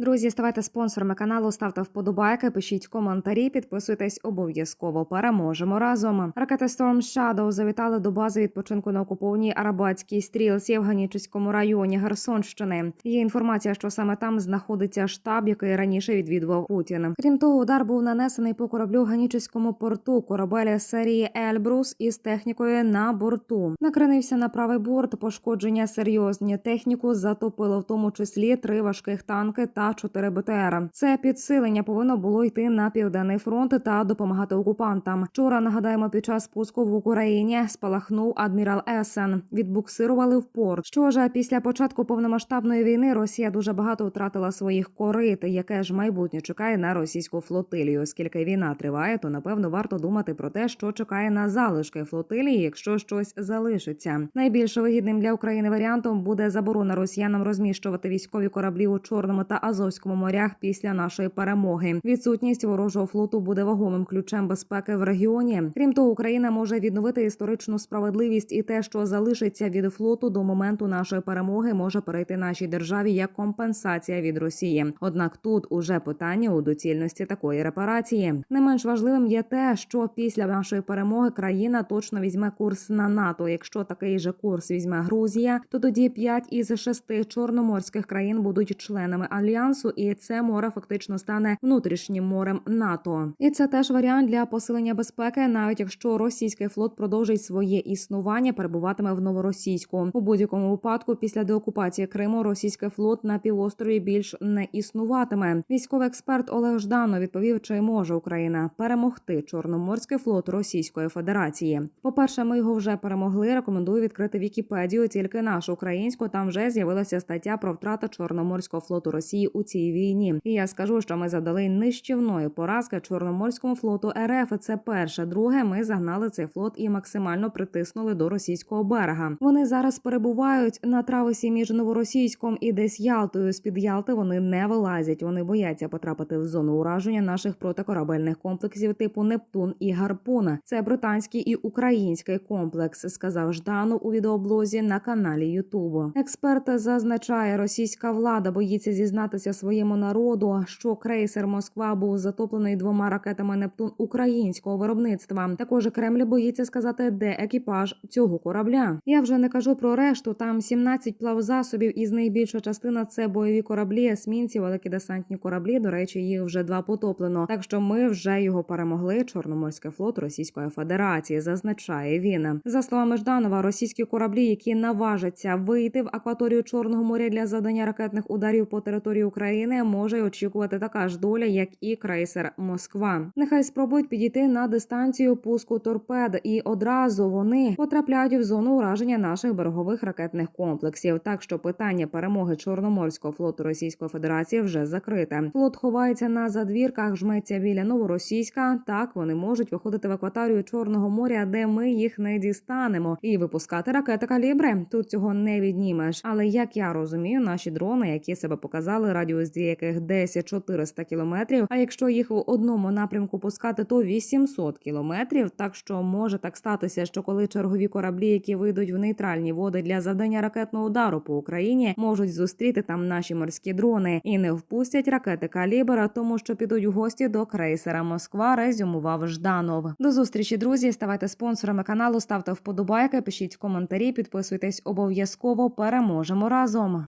Друзі, ставайте спонсорами каналу, ставте вподобайки, пишіть коментарі, підписуйтесь обов'язково. Переможемо разом. Ракети Storm Shadow завітали до бази відпочинку на окупованій Арабатській стрілці в Ганічеському районі Херсонщини. Є інформація, що саме там знаходиться штаб, який раніше відвідував Путін. Крім того, удар був нанесений по кораблю в Ганічеському порту. Корабель серії Ельбрус із технікою на борту. Накренився на правий борт. Пошкодження серйозні. Техніку затопило, в тому числі три важких танки та чотири БТР. Це підсилення повинно було йти на південний фронт та допомагати окупантам. Вчора нагадаємо, під час пуску в Україні спалахнув адмірал Есен. Відбуксирували в порт. Що ж, після початку повномасштабної війни Росія дуже багато втратила своїх корит. Яке ж майбутнє чекає на російську флотилію? Оскільки війна триває, то напевно варто думати про те, що чекає на залишки флотилії, якщо щось залишиться. Найбільш вигідним для України варіантом буде заборона росіянам розміщувати військові кораблі у Чорному та Азовському морях після нашої перемоги. Відсутність ворожого флоту буде вагомим ключем безпеки в регіоні. Крім того, Україна може відновити історичну справедливість і те, що залишиться від флоту до моменту нашої перемоги, може перейти нашій державі як компенсація від Росії. Однак тут уже питання у доцільності такої репарації. Не менш важливим є те, що після нашої перемоги країна точно візьме курс на НАТО. Якщо такий же курс візьме Грузія, то тоді п'ять із шести чорноморських країн будуть членами альянсу, і це море фактично стане внутрішнім морем НАТО. І це теж варіант для посилення безпеки, навіть якщо російський флот продовжить своє існування, перебуватиме в новоросійську. У будь-якому випадку, після деокупації Криму, російський флот на півострові більш не існуватиме. Військовий експерт Олег Жданов відповів, чи може Україна перемогти Чорноморський флот Російської Федерації. По перше, ми його вже перемогли. Рекомендую відкрити Вікіпедію, тільки нашу українську. Там вже з'явилася стаття про втрату Чорноморського флоту Росії у цій війні. І я скажу, що ми завдали нищівної поразки Чорноморському флоту РФ. Це перше. Друге, ми загнали цей флот і максимально притиснули до російського берега. Вони зараз перебувають на травесі між новоросійськом і десь Ялтою. З під Ялти вони не вилазять. Вони бояться потрапити в зону ураження наших протикорабельних комплексів типу Нептун і Гарпун. Це британський і український комплекс, сказав Жданов у відеоблозі на каналі Ютубу. Експерт зазначає, російська влада боїться зізнатися своєму народу, що крейсер Москва був затоплений двома ракетами Нептун українського виробництва. Також Кремль боїться сказати, де екіпаж цього корабля. Я вже не кажу про решту. Там 17 плавзасобів, із них більша частина це бойові кораблі, есмінці, великі десантні кораблі. До речі, їх вже два потоплено. Так що ми вже його перемогли. Чорноморський флот Російської Федерації зазначає він. За словами Жданова, російські кораблі, які наважаться вийти в акваторію Чорного моря для завдання ракетних ударів по території України, може очікувати така ж доля, як і крейсер Москва. Нехай спробують підійти на дистанцію пуску торпед, і одразу вони потрапляють в зону ураження наших берегових ракетних комплексів. Так що питання перемоги Чорноморського флоту Російської Федерації вже закрите. Флот ховається на задвірках, жметься біля новоросійська. Так вони можуть виходити в акваторію Чорного моря, де ми їх не дістанемо, і випускати ракети калібри. Тут цього не віднімеш. Але як я розумію, наші дрони, які себе показали, радіус дії яких десь 400 кілометрів. А якщо їх в одному напрямку пускати, то 800 кілометрів. Так що може так статися, що коли чергові кораблі, які вийдуть в нейтральні води для завдання ракетного удару по Україні, можуть зустріти там наші морські дрони і не впустять ракети калібра, тому що підуть в гості до крейсера Москва. Резюмував Жданов. До зустрічі, друзі. Ставайте спонсорами каналу, ставте вподобайки, пишіть коментарі, підписуйтесь обов'язково. Переможемо разом.